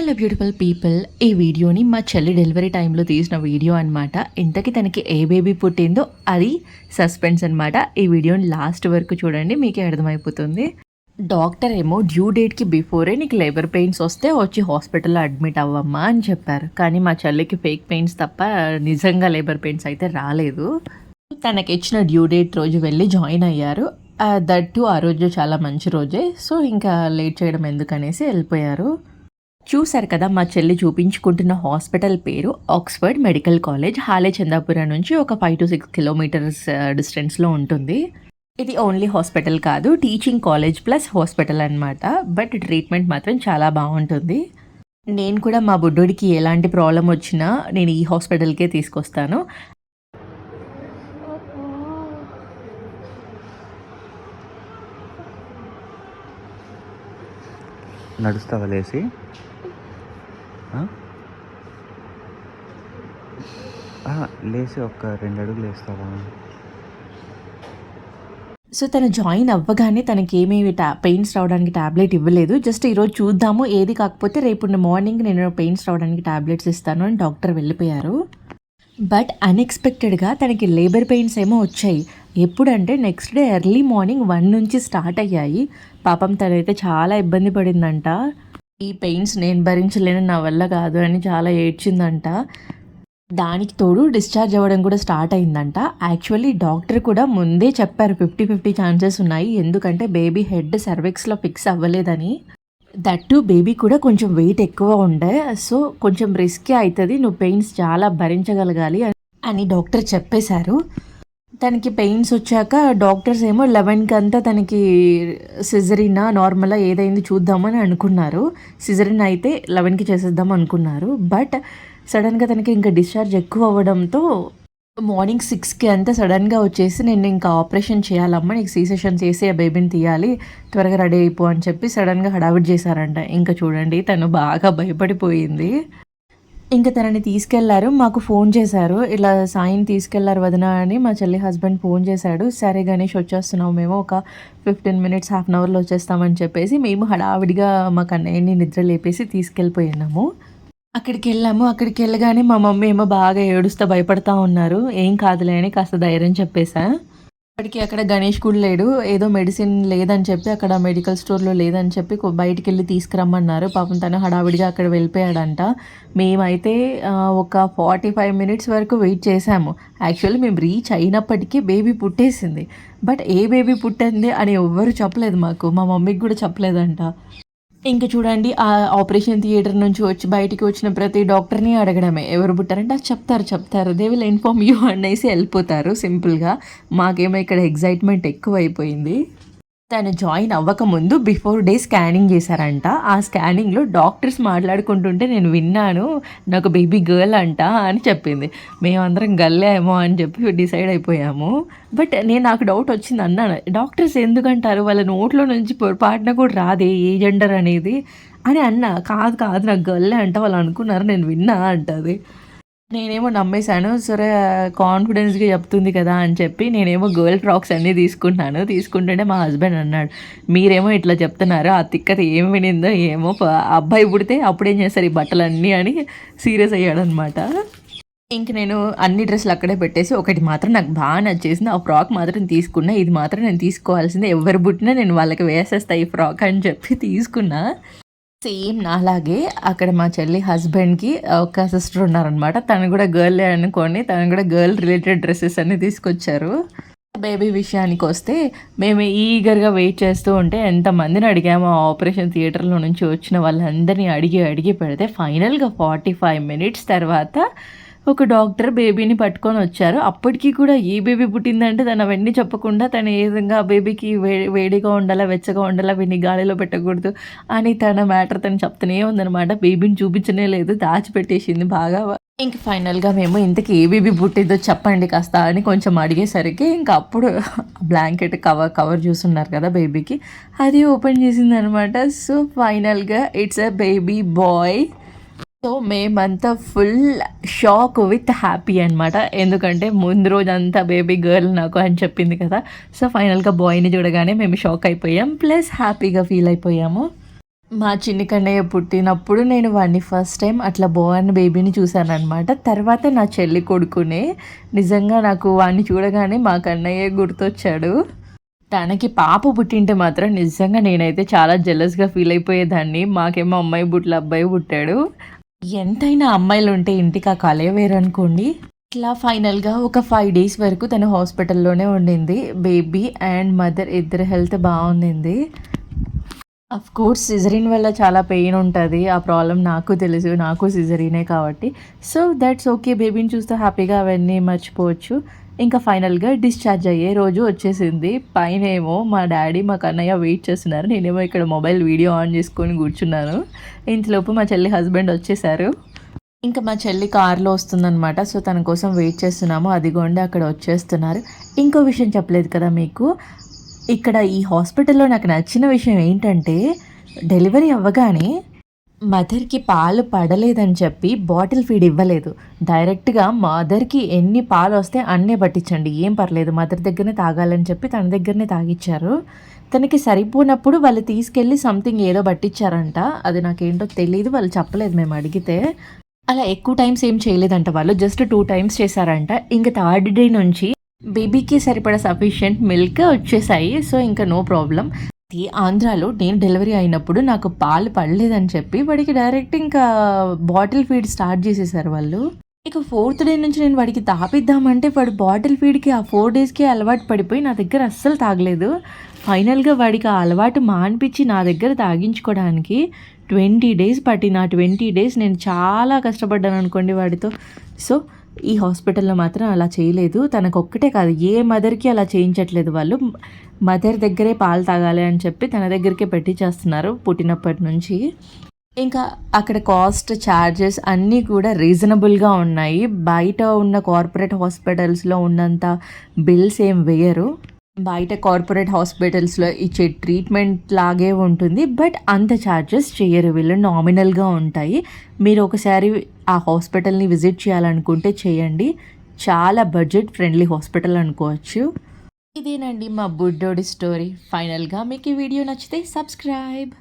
Hello beautiful people ఈ వీడియోని మా చెల్లి డెలివరీ టైంలో తీసిన వీడియో అనమాట ఇంతకీ తనకి ఏ బేబీ పుట్టిందో అది సస్పెన్స్ అనమాట ఈ వీడియోని లాస్ట్ వరకు చూడండి మీకే అర్థమైపోతుంది. డాక్టర్ ఏమో డ్యూ డేట్కి బిఫోరే నీకు లేబర్ పెయిన్స్ వస్తే వచ్చి హాస్పిటల్లో అడ్మిట్ అవ్వమ్మా అని చెప్పారు. కానీ మా చెల్లికి ఫేక్ పెయిన్స్ తప్ప నిజంగా లేబర్ పెయిన్స్ అయితే రాలేదు. తనకి ఇచ్చిన డ్యూ డేట్ రోజు వెళ్ళి జాయిన్ అయ్యారు. Uh, దట్టు ఆ రోజు చాలా మంచి రోజే. సో ఇంకా లేట్ చేయడం ఎందుకనేసి వెళ్ళిపోయారు. చూశారు కదా మా చెల్లి చూపించుకుంటున్న హాస్పిటల్ పేరు ఆక్స్ఫర్డ్ మెడికల్ కాలేజ్ హాలే చందాపురం నుంచి ఒక ఫైవ్ టు సిక్స్ కిలోమీటర్స్ డిస్టెన్స్లో ఉంటుంది. ఇది ఓన్లీ హాస్పిటల్ కాదు టీచింగ్ కాలేజ్ ప్లస్ హాస్పిటల్ అనమాట బట్ ట్రీట్మెంట్ మాత్రం చాలా బాగుంటుంది. నేను కూడా మా బుడ్డోడికి ఎలాంటి ప్రాబ్లం వచ్చినా నేను ఈ హాస్పిటల్కే తీసుకొస్తాను. నడుస్తావా లేసి ఆ? ఆ, లేచి ఒక రెండు అడుగులు వేస్తావా? సో తను జాయిన్ అవ్వగానే తనకి ఏమేమి టా పెయిన్స్ రావడానికి టాబ్లెట్ ఇవ్వలేదు. జస్ట్ ఈరోజు చూద్దాము ఏది కాకపోతే రేపు మార్నింగ్ నేను పెయిన్స్ రావడానికి టాబ్లెట్స్ ఇస్తాను అని డాక్టర్ వెళ్ళిపోయారు. బట్ అన్ఎక్స్పెక్టెడ్గా తనకి లేబర్ పెయిన్స్ ఏమో వచ్చాయి. ఎప్పుడంటే next day early morning one నుంచి స్టార్ట్ అయ్యాయి. పాపం తనైతే చాలా ఇబ్బంది పడిందంట. ఈ పెయిన్స్ నేను భరించలేను నా వల్ల కాదు అని చాలా ఏడ్చిందంట. దానికి తోడు డిశ్చార్జ్ అవ్వడం కూడా స్టార్ట్ అయిందంట. యాక్చువల్లీ డాక్టర్ కూడా ముందే చెప్పారు ఫిఫ్టీ ఫిఫ్టీ ఛాన్సెస్ ఉన్నాయి. ఎందుకంటే బేబీ హెడ్ సర్వెక్స్లో ఫిక్స్ అవ్వలేదని. దట్టు బేబీ కూడా కొంచెం వెయిట్ ఎక్కువ ఉండే. సో కొంచెం రిస్కే అవుతుంది నువ్వు పెయిన్స్ చాలా భరించగలగాలి అని- అని డాక్టర్ చెప్పేశారు. తనకి పెయిన్స్ వచ్చాక డాక్టర్స్ ఏమో లెవెన్కి అంతా తనకి సిజరినా నార్మల్గా ఏదైంది చూద్దామని అనుకున్నారు. సిజరిన్ అయితే లెవెన్కి చేసేద్దాం అనుకున్నారు. బట్ సడన్గా తనకి ఇంకా డిశ్చార్జ్ ఎక్కువ అవ్వడంతో మార్నింగ్ సిక్స్కి అంతా సడన్గా వచ్చేసి నేను ఇంకా ఆపరేషన్ చేయాలమ్మా నీకు సీ సెషన్ చేసి ఆ బేబీని తీయాలి త్వరగా రెడీ అయిపో అని చెప్పి సడన్గా హడావిడి చేశారంట. ఇంకా చూడండి తను బాగా భయపడిపోయింది. ఇంకా తనని తీసుకెళ్ళారు మాకు ఫోన్ చేశారు. ఇలా సాయిని తీసుకెళ్ళారు వదిన అని మా చెల్లి హస్బెండ్ ఫోన్ చేశాడు. సరే గణేష్ వచ్చేస్తున్నాం మేము ఒక ఫిఫ్టీన్ మినిట్స్ హాఫ్ అన్ అవర్లో వచ్చేస్తామని చెప్పేసి మేము హడావిడిగా మా కన్నయ్యని నిద్ర లేపేసి తీసుకెళ్ళిపోయినాము అక్కడికి వెళ్ళాము అక్కడికి వెళ్ళగానే మా మమ్మీ ఏమో బాగా ఏడుస్తూ భయపడతా ఉన్నారు. ఏం కాదులే అని కాస్త ధైర్యం చెప్పేసా. అప్పటికి అక్కడ గణేష్ కూడా లేడు. ఏదో మెడిసిన్ లేదని చెప్పి అక్కడ మెడికల్ స్టోర్లో లేదని చెప్పి బయటికి వెళ్ళి తీసుకురమ్మన్నారు. పాపం తను హడావిడిగా అక్కడ వెళ్ళిపోయాడంట. మేమైతే ఒక ఫార్టీ ఫైవ్ మినిట్స్ వరకు వెయిట్ చేసాము యాక్చువల్లీ మేము రీచ్ అయినప్పటికీ బేబీ పుట్టేసింది. బట్ ఏ బేబీ పుట్టింది అని ఎవ్వరు చెప్పలేదు మాకు. మా మమ్మీకి కూడా చెప్పలేదంట. ఇంకా చూడండి ఆ ఆపరేషన్ థియేటర్ నుంచి వచ్చి బయటికి వచ్చిన ప్రతి డాక్టర్ని అడగడమే. ఎవరు పుట్టారంటే అది చెప్తారు చెప్తారు. దే విల్ ఇన్ఫార్మ్ యూ అనేసి వెళ్ళిపోతారు సింపుల్గా. మాకేమో ఇక్కడ ఎగ్జైట్మెంట్ ఎక్కువ అయిపోయింది తను జాయిన్ అవ్వకముందు బిఫోర్ డే స్కానింగ్ చేశారంట. ఆ స్కానింగ్లో డాక్టర్స్ మాట్లాడుకుంటుంటే నేను విన్నాను నాకు బేబీ గర్ల్ అంట అని చెప్పింది. మేమందరం గల్లేమో అని చెప్పి డిసైడ్ అయిపోయాము. బట్ నేను నాకు డౌట్ వచ్చింది అన్నాను. డాక్టర్స్ ఎందుకంటారు? వాళ్ళ నోట్లో నుంచి పొరపాటున కూడా రాదే ఏ జెండర్ అనేది అని అన్నా. కాదు కాదు నాకు గర్లే అంట వాళ్ళు అనుకున్నారు. నేను విన్నా అంటది. నేనేమో నమ్మేశాను సరే కాన్ఫిడెన్స్గా చెప్తుంది కదా అని చెప్పి నేనేమో గర్ల్ ఫ్రాక్స్ అన్నీ తీసుకుంటున్నాను. తీసుకుంటుంటే మా హస్బెండ్ అన్నాడు మీరేమో ఇట్లా చెప్తున్నారు ఆ తిక్కత ఏం వినిందో ఏమో అబ్బాయి పుడితే అప్పుడేం చేస్తారు ఈ బట్టలన్నీ అని సీరియస్ అయ్యాడనమాట ఇంక నేను అన్ని డ్రెస్సులు అక్కడే పెట్టేసి ఒకటి మాత్రం నాకు బాగా నచ్చేసింది ఆ ఫ్రాక్ మాత్రం తీసుకున్నా ఇది మాత్రం నేను తీసుకోవాల్సిందే. ఎవరు పుట్టినా నేను వాళ్ళకి వేసేస్తా ఈ ఫ్రాక్ అని చెప్పి తీసుకున్నా. సేమ్ నాలాగే అక్కడ మా చెల్లి హస్బెండ్కి ఒక సిస్టర్ ఉన్నారనమాట తను కూడా గర్ల్ అనుకోండి తను కూడా గర్ల్ రిలేటెడ్ డ్రెస్సెస్ అన్ని తీసుకొచ్చారు. బేబీ విషయానికి వస్తే మేము ఈగర్గా వెయిట్ చేస్తూ ఉంటే ఎంతమందిని అడిగాము ఆ ఆపరేషన్ థియేటర్లో నుంచి వచ్చిన వాళ్ళందరినీ అడిగి అడిగి పెడితే ఫైనల్గా ఫార్టీ ఫైవ్ మినిట్స్ తర్వాత ఒక డాక్టర్ బేబీని పట్టుకొని వచ్చారు. అప్పటికి కూడా ఏ బేబీ పుట్టిందంటే తను అవన్నీ చెప్పకుండా తను ఏ విధంగా ఆ బేబీకి వే వేడిగా ఉండాలా వెచ్చగా ఉండాలా వీడిని గాలిలో పెట్టకూడదు అని తన మ్యాటర్ తను చెప్తూనే ఉందన్నమాట. బేబీని చూపించనే లేదు దాచిపెట్టేసింది బాగా. ఇంక ఫైనల్గా మేము ఇంతకీ ఏ బేబీ పుట్టిందో చెప్పండి కాస్త అని కొంచెం అడిగేసరికి ఇంకా అప్పుడు బ్లాంకెట్ కవర్ కవర్ చూస్తున్నారు కదా బేబీకి. అది ఓపెన్ చేసింది అనమాట సో ఫైనల్గా it's a baby boy. So మేమంతా ఫుల్ షాక్ విత్ హ్యాపీ అనమాట ఎందుకంటే ముందు రోజంతా బేబీ గర్ల్ నాకు అని చెప్పింది కదా. సో ఫైనల్గా బాయ్ని చూడగానే మేము షాక్ అయిపోయాం. ప్లస్ హ్యాపీగా ఫీల్ అయిపోయాము. మా చిన్ని కన్నయ్య పుట్టినప్పుడు నేను వాడిని ఫస్ట్ టైం అట్లా బోర్న్ బేబీని చూశాను అనమాట తర్వాత నా చెల్లి కొడుకునే నిజంగా నాకు వాడిని చూడగానే మా కన్నయ్య గుర్తొచ్చాడు. తనకి పాప పుట్టింటే మాత్రం నిజంగా నేనైతే చాలా జెలస్గా ఫీల్ అయిపోయేదాన్ని. మాకేమో అమ్మాయి బుట్ల అబ్బాయి పుట్టాడు. ఎంతైనా అమ్మాయిలు ఉంటే ఇంటికి ఆ కలే వేరు అనుకోండి ఇట్లా ఫైనల్గా ఒక ఫైవ్ డేస్ వరకు తను హాస్పిటల్లోనే ఉండింది. బేబీ అండ్ మదర్ ఇద్దరు హెల్త్ బాగుండింది. అఫ్ కోర్స్ సిజరీన్ వల్ల చాలా పెయిన్ ఉంటుంది. ఆ ప్రాబ్లం నాకు తెలుసు. నాకు సిజరీనే కాబట్టి. సో దట్స్ ఓకే బేబీని చూస్తే హ్యాపీగా అవన్నీ మర్చిపోవచ్చు. ఇంకా ఫైనల్గా డిశ్చార్జ్ అయ్యే రోజు వచ్చేసింది. పైన ఏమో. మా డాడీ మా కన్నయ్య వెయిట్ చేస్తున్నారు. నేనేమో ఇక్కడ మొబైల్ వీడియో ఆన్ చేసుకొని కూర్చున్నాను. ఇంతలోపు మా చెల్లి హస్బెండ్ వచ్చేసారు. ఇంకా మా చెల్లి కార్లో వస్తుందన్నమాట. సో తన కోసం వెయిట్ చేస్తున్నాము. అదిగోండి అక్కడ వచ్చేస్తున్నారు. ఇంకో విషయం చెప్పలేదు కదా మీకు? ఇక్కడ ఈ హాస్పిటల్లో నాకు నచ్చిన విషయం ఏంటంటే డెలివరీ అవ్వగానే మదర్కి పాలు పడలేదని చెప్పి బాటిల్ ఫీడ్ ఇవ్వలేదు. డైరెక్ట్గా మదర్కి ఎన్ని పాలు వస్తే అన్నే పట్టించండి. ఏం పర్లేదు మదర్ దగ్గరనే తాగాలని చెప్పి తన దగ్గరనే తాగిచ్చారు. తనకి సరిపోనప్పుడు వాళ్ళు తీసుకెళ్ళి సంథింగ్ ఏదో పట్టించారంట అది నాకేంటో తెలియదు వాళ్ళు చెప్పలేదు మేము అడిగితే. అలా ఎక్కువ టైమ్స్ ఏం చేయలేదంట వాళ్ళు. జస్ట్ టూ టైమ్స్ చేశారంట. ఇంకా థర్డ్ డే నుంచి బేబీకి సరిపడా సఫిషియంట్ మిల్క్ వచ్చేసాయి సో ఇంకా నో ప్రాబ్లం. ఆంధ్రాలో నేను డెలివరీ అయినప్పుడు నాకు పాలు పడలేదని చెప్పి వాడికి డైరెక్ట్ ఇంకా బాటిల్ ఫీడ్ స్టార్ట్ చేసేసారు వాళ్ళు. ఇక ఫోర్త్ డే నుంచి నేను వాడికి తాపిద్దామంటే వాడు బాటిల్ ఫీడ్కి ఆ ఫోర్ డేస్కి అలవాటు పడిపోయి నా దగ్గర అస్సలు తాగలేదు. ఫైనల్గా వాడికి ఆ అలవాటు మాన్పించి నా దగ్గర తాగించుకోవడానికి ట్వంటీ డేస్ పట్టిన ఆ ట్వంటీ డేస్ నేను చాలా కష్టపడ్డాను అనుకోండి వాడితో. సో ఈ హాస్పిటల్లో మాత్రం అలా చేయలేదు. తనకు ఒక్కటే కాదు ఏ మదర్కి అలా చేయించట్లేదు వాళ్ళు. మదర్ దగ్గరే పాలు తాగాలి అని చెప్పి తన దగ్గరికే పెట్టి చేస్తున్నారు పుట్టినప్పటి నుంచి. ఇంకా అక్కడ కాస్ట్ ఛార్జెస్ అన్నీ కూడా రీజనబుల్గా ఉన్నాయి. బయట ఉన్న కార్పొరేట్ హాస్పిటల్స్లో ఉన్నంత బిల్స్ ఏం వేయరు. బయట కార్పొరేట్ హాస్పిటల్స్లో ఇచ్చే ట్రీట్మెంట్ లాగే ఉంటుంది. బట్ అంత ఛార్జెస్ చేయరు వీళ్ళు నామినల్గా ఉంటాయి. మీరు ఒకసారి ఆ హాస్పిటల్ని విజిట్ చేయాలనుకుంటే చేయండి. చాలా బడ్జెట్ ఫ్రెండ్లీ హాస్పిటల్ అనుకోవచ్చు. ఇదేనండి మా బుడ్డోడి స్టోరీ. ఫైనల్గా మీకు ఈ వీడియో నచ్చితే సబ్స్క్రైబ్.